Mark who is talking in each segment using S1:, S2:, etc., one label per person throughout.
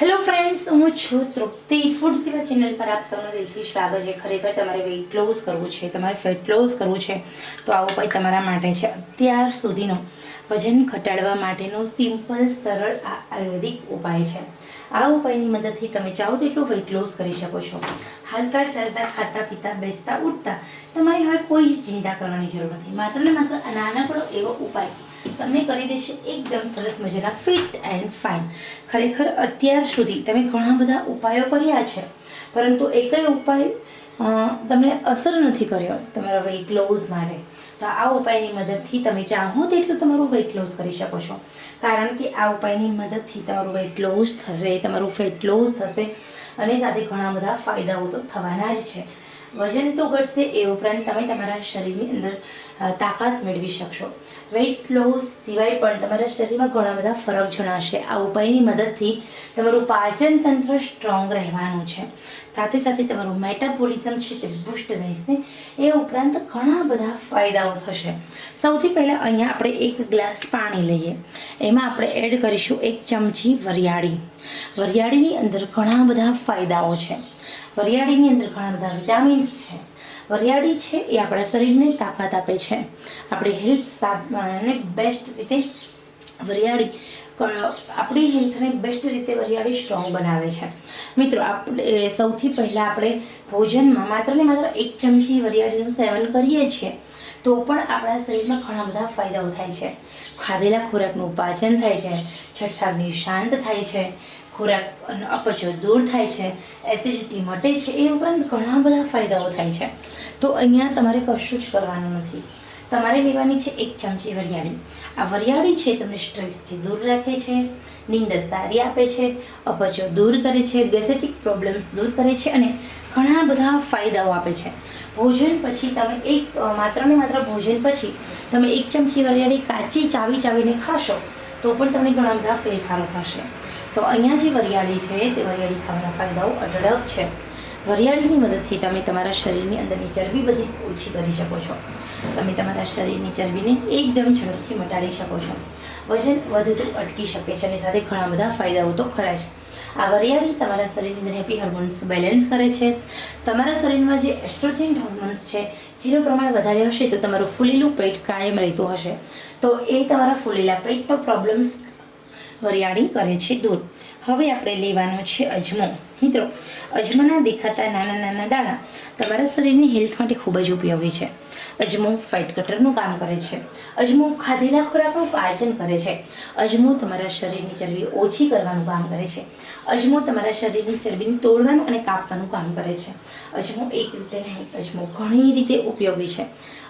S1: Hello friends હું છું તૃપ્તિ food સેવા ચેનલ પર આપ સૌનું દિલથી સ્વાગત છે. ખરેખર તમારે વેઇટ લોસ કરવું છે, તમારે ફેટ લોસ કરવું છે, તો આ ઉપાય તમારા માટે છે. અત્યાર સુધીનો વજન ઘટાડવા માટેનો સિમ્પલ સરળ આ આયુર્વેદિક ઉપાય છે. આ ઉપાયની મદદથી તમે ચાહો તેટલું વેઇટ લોસ કરી શકો છો. હાલતા ચાલતા ખાતા પીતા, બેસતા, ઉઠતા તમારે હવે કોઈ જ ચિંતા કરવાની જરૂર નથી. માત્ર ને માત્ર નાનકડો એવો ઉપાય તમને કરી દેશે એકદમ સરસ મજાના ફિટ એન્ડ ફાઇન ખરેખર અત્યાર સુધી તમે ઘણા બધા ઉપાયો કર્યા છે, પરંતુ એકય ઉપાય તમને અસર નથી કર્યો તમારા વેઇટ લોસ માટે. તો આ ઉપાયની મદદથી તમે ચાહો તેટલું તમારું વેઇટ લોસ કરી શકો છો. કારણ કે આ ઉપાયની મદદથી તમારું વેઇટ લોસ થશે, તમારું ફેટ લોસ થશે, અને સાથે ઘણા બધા ફાયદાઓ તો થવાના જ છે. વજન તો ઘટશે એ ઉપરાંત તમે તમારા શરીરની અંદર તાકાત મેળવી શકશો. વેઇટ લોસ સિવાય પણ તમારા શરીરમાં ઘણા બધા ફરક જણાશે. આ ઉપાયની મદદથી તમારું પાચન તંત્ર સ્ટ્રોંગ રહેવાનું છે. સાથે સાથે તમારું મેટાબોલિઝમ છે તે બુસ્ટ રહેશે એ ઉપરાંત ઘણા બધા ફાયદાઓ થશે. સૌથી પહેલાં અહીંયા આપણે એક ગ્લાસ પાણી લઈએ. એમાં આપણે એડ કરીશું એક ચમચી વરિયાળી. વરિયાળીની અંદર ઘણા બધા ફાયદાઓ છે. વરિયાળીની અંદર ઘણા બધા વિટામિન્સ છે. વરિયાળી છે એ આપણા શરીરને તાકાત આપે છે. આપણી હેલ્થ સાથ અને બેસ્ટ રીતે વરિયાળી આપણી હેલ્થને બેસ્ટ રીતે વરિયાળી સ્ટ્રોંગ બનાવે છે. મિત્રો, આપણે સૌથી પહેલાં આપણે ભોજનમાં માત્ર ને માત્ર એક ચમચી વરિયાળીનું સેવન કરીએ છીએ, તો પણ આપણા શરીરમાં ઘણા બધા ફાયદાઓ થાય છે. ખાધેલા ખોરાકનું પાચન થાય છે છઠ્ઠાગ્નિ શાંત થાય છે ખોરાક અપચો દૂર થાય છે એસિડિટી મટે છે, એ ઉપરાંત ઘણા બધા ફાયદાઓ થાય છે. તો અહીંયા તમારે કશું જ કરવાનું નથી. તમારે લેવાની છે એક ચમચી વરિયાળી. આ વરિયાળી છે તમને સ્ટ્રેસથી દૂર રાખે છે, નીંદર સારી આપે છે, અપચો દૂર કરે છે, ગેસેટિક પ્રોબ્લેમ્સ દૂર કરે છે અને ઘણા બધા ફાયદાઓ આપે છે. ભોજન પછી તમે એક માત્ર ને માત્ર ભોજન પછી તમે એક ચમચી વરિયાળી કાચી ચાવી ચાવીને ખાશો, તો પણ તમને ઘણા બધા ફેરફારો થશે. તો અહીંયા જે વરિયાળી છે, તે વરિયાળી ખાવાના ફાયદાઓ અઢળક છે. વરિયાળીની મદદથી તમે તમારા શરીરની અંદરની ચરબી બધી ઓછી કરી શકો છો. તમે તમારા શરીરની ચરબીને એકદમ ઝડપથી મટાડી શકો છો. વજન વધતું અટકી શકે છે અને સાથે ઘણા બધા ફાયદાઓ તો ખરા છે આ વરિયાળી તમારા શરીરની અંદર હેપી હોર્મોન્સ બેલેન્સ કરે છે. તમારા શરીરમાં જે એસ્ટ્રોજન હોર્મોન્સ છે, જેનું પ્રમાણ વધારે હશે તો તમારું ફૂલેલું પેટ કાયમ રહેતું હશે. તો એ તમારા ફૂલેલા પેટનો પ્રોબ્લેમ્સ વરિયાળી કરે છે દૂર. હવે આપણે લેવાનું છે અજમો. મિત્રો, અજમાના દેખાતા નાના નાના દાણા તમારા શરીરની હેલ્થ માટે ખૂબ જ ઉપયોગી છે. અજમો ફેટ કટરનું કામ કરે છે. અજમો ખાધેલા ખોરાકનું પાચન કરે છે. અજમો તમારા શરીરની ચરબી ઓછી કરવાનું કામ કરે છે. અજમો તમારા શરીરની ચરબીને તોડવાનું અને કાપવાનું કામ કરે છે. અજમો એક રીતે નહીં, અજમો ઘણી રીતે ઉપયોગી છે.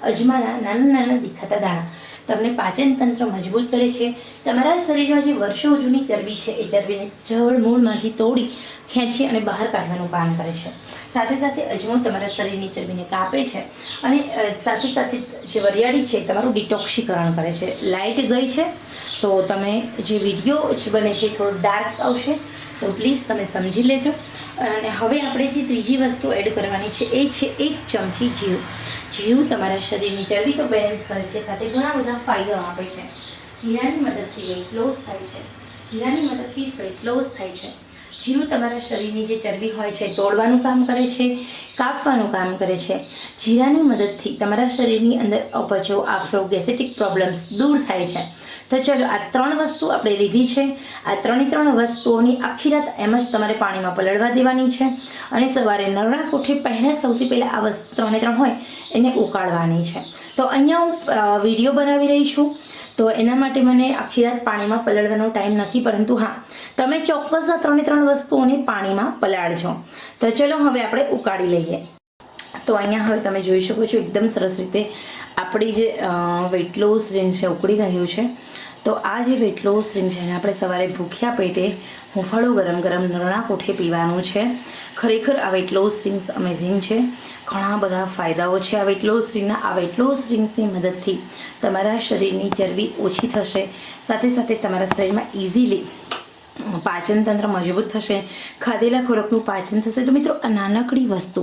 S1: અજમાના નાના નાના દેખાતા દાણા તમને પાચન તંત્ર મજબૂત કરે છે. તમારા શરીરમાં જે વર્ષો જૂની ચરબી છે, એ ચરબીને જળ મૂળમાંથી તોડી ખેંચી અને બહાર કાઢવાનું કામ કરે છે. સાથે સાથે અજમો તમારા શરીરની ચરબીને કાપે છે અને સાથે સાથે જે વરિયાળી છે તમારું ડિટોક્સીકરણ કરે છે. લાઇટ ગઈ છે તો તમે જે વીડિયો બને છે થોડો ડાર્ક આવશે. તો પ્લીઝ તમે સમજી લેજો. અને હવે આપણે જે ત્રીજી વસ્તુ એડ કરવાની છે એ છે એક ચમચી જીરું. જીરું તમારા શરીરની ચરબી તો બેલેન્સ કરે છે, સાથે ઘણા બધા ફાયદા આપે છે. જીરાની મદદથી વેઇટ લોસ થાય છે. જીરાની મદદથી વેઇટ લોસ થાય છે. જીરું તમારા શરીરની જે ચરબી હોય છે, તોડવાનું કામ કરે છે, કાપવાનું કામ કરે છે. જીરાની મદદથી તમારા શરીરની અંદર અપચો, આફરો, ગેસેટિક પ્રોબ્લેમ્સ દૂર થાય છે. તો ચલો, આ ત્રણ વસ્તુ આપણે લીધી છે. આ ત્રણે ત્રણ વસ્તુઓની આખી રાત એમ જ તમારે પાણીમાં પલળવા દેવાની છે અને સવારે નરણા કોઠે પહેલાં સૌથી પહેલાં આ વસ્તુ ત્રણે ત્રણ હોય એને ઉકાળવાની છે. તો અહીંયા હું વીડિયો બનાવી રહી છું. તો એના માટે મને આખી રાત પાણીમાં પલાળવાનો ટાઈમ નથી, પરંતુ હા, તમે ચોક્કસ આ ત્રણે ત્રણ વસ્તુઓને પાણીમાં પલાળજો. તો ચલો હવે આપણે ઉકાળી લઈએ. તો અહીંયા હવે તમે જોઈ શકો છો, એકદમ સરસ રીતે આપણી જે વેટ લોસ જે છે, ઉકળી રહ્યું છે. તો આ જે વેટ લોસ ડ્રિંક છે એને આપણે સવારે ભૂખ્યા પેટે હુંફાળું ગરમ ગરમ નરણા કોઠે પીવાનું છે. ખરેખર આ વેટ લોસ ડ્રિંક્સ અમેઝિંગ છે. ઘણા બધા ફાયદાઓ છે આ વેટ લોસ ડ્રિંકના આ વેટ લોસ ડ્રિંક્સની મદદથી તમારા શરીરની ચરબી ઓછી થશે, સાથે સાથે તમારા શરીરમાં ઇઝીલી પાચન તંત્ર મજબૂત થશે, ખાધેલા ખોરાકનું પાચન થશે. તો મિત્રો, આ નાનકડી વસ્તુ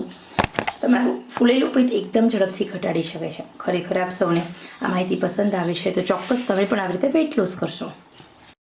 S1: તમારું ફૂલેલું પેટ એકદમ ઝડપથી ઘટાડી શકે છે. ખરેખર આપ સૌને આ માહિતી પસંદ આવે છે, તો ચોક્કસ તમે પણ આવી રીતે વેઇટ લોસ કરશો.